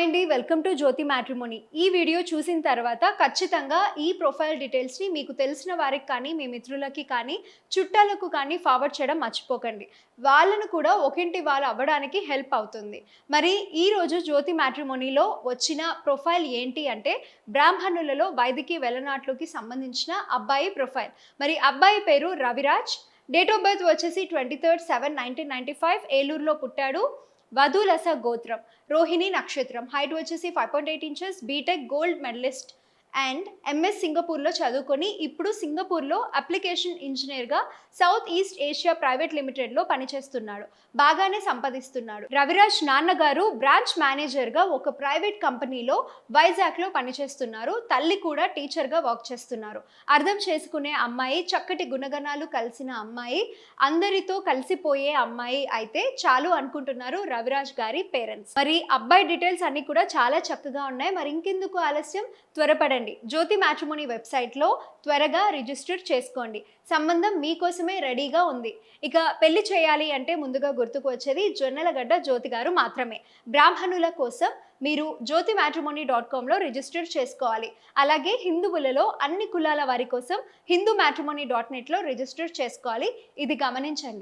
Hi అండి. Welcome to Jyothi matrimony. ఈ video చూసిన తర్వాత ఖచ్చితంగా ఈ ప్రొఫైల్ డీటెయిల్స్ని మీకు తెలిసిన వారికి కానీ మీ మిత్రులకి కానీ చుట్టాలకు కానీ ఫార్వర్డ్ చేయడం మర్చిపోకండి. వాళ్ళను కూడా ఒకింటి వాళ్ళు అవ్వడానికి హెల్ప్ అవుతుంది. మరి ఈ రోజు జ్యోతి మ్యాట్రిమోనీలో వచ్చిన ప్రొఫైల్ ఏంటి అంటే బ్రాహ్మణులలో వైద్యకి వెలనాట్లోకి సంబంధించిన అబ్బాయి ప్రొఫైల్. మరి అబ్బాయి పేరు రవిరాజ్. డేట్ ఆఫ్ బర్త్ వచ్చేసి twenty third seven nineteen ninety five ఏలూరులో పుట్టాడు. వధులస గోత్రం. రోహిణి నక్షత్రం. హైట్ వచ్చేసి five point eight inches B Tech gold medalist and MS సింగపూర్లో చదువుకొని ఇప్పుడు సింగపూర్లో అప్లికేషన్ ఇంజనీర్గా సౌత్ ఈస్ట్ ఏషియా ప్రైవేట్ లిమిటెడ్లో పనిచేస్తున్నాడు. బాగానే సంపాదిస్తున్నాడు. రవిరాజ్ నాన్నగారు బ్రాంచ్ మేనేజర్గా ఒక ప్రైవేట్ కంపెనీలో వైజాగ్లో పనిచేస్తున్నారు. తల్లి కూడా టీచర్గా వర్క్ చేస్తున్నారు. అర్థం చేసుకునే అమ్మాయి చక్కటి గుణగణాలు కలిసిన అమ్మాయి అందరితో కలిసిపోయే అమ్మాయి అయితే చాలు అనుకుంటున్నారు రవిరాజ్ గారి పేరెంట్స్. మరి అబ్బాయి డీటెయిల్స్ అన్ని కూడా చాలా చక్కగా ఉన్నాయి. మరి ఇంకెందుకు ఆలస్యం? త్వరపడండి. జ్యోతి మ్యాట్రిమోనీ వెబ్సైట్లో త్వరగా రిజిస్టర్ చేసుకోండి. సంబంధం మీకోసమే రెడీగా ఉంది. ఇక పెళ్ళి చేయాలి అంటే ముందుగా గుర్తుకు వచ్చేది జొన్నలగడ్డ జ్యోతి గారు మాత్రమే. బ్రాహ్మణుల కోసం మీరు జ్యోతి మ్యాట్రిమోనీ డాట్ కామ్లో రిజిస్టర్ చేసుకోవాలి. అలాగే హిందువులలో అన్ని కులాల వారి కోసం హిందూ మ్యాట్రిమోనీ డాట్ నెట్లో రిజిస్టర్ చేసుకోవాలి. ఇది గమనించండి.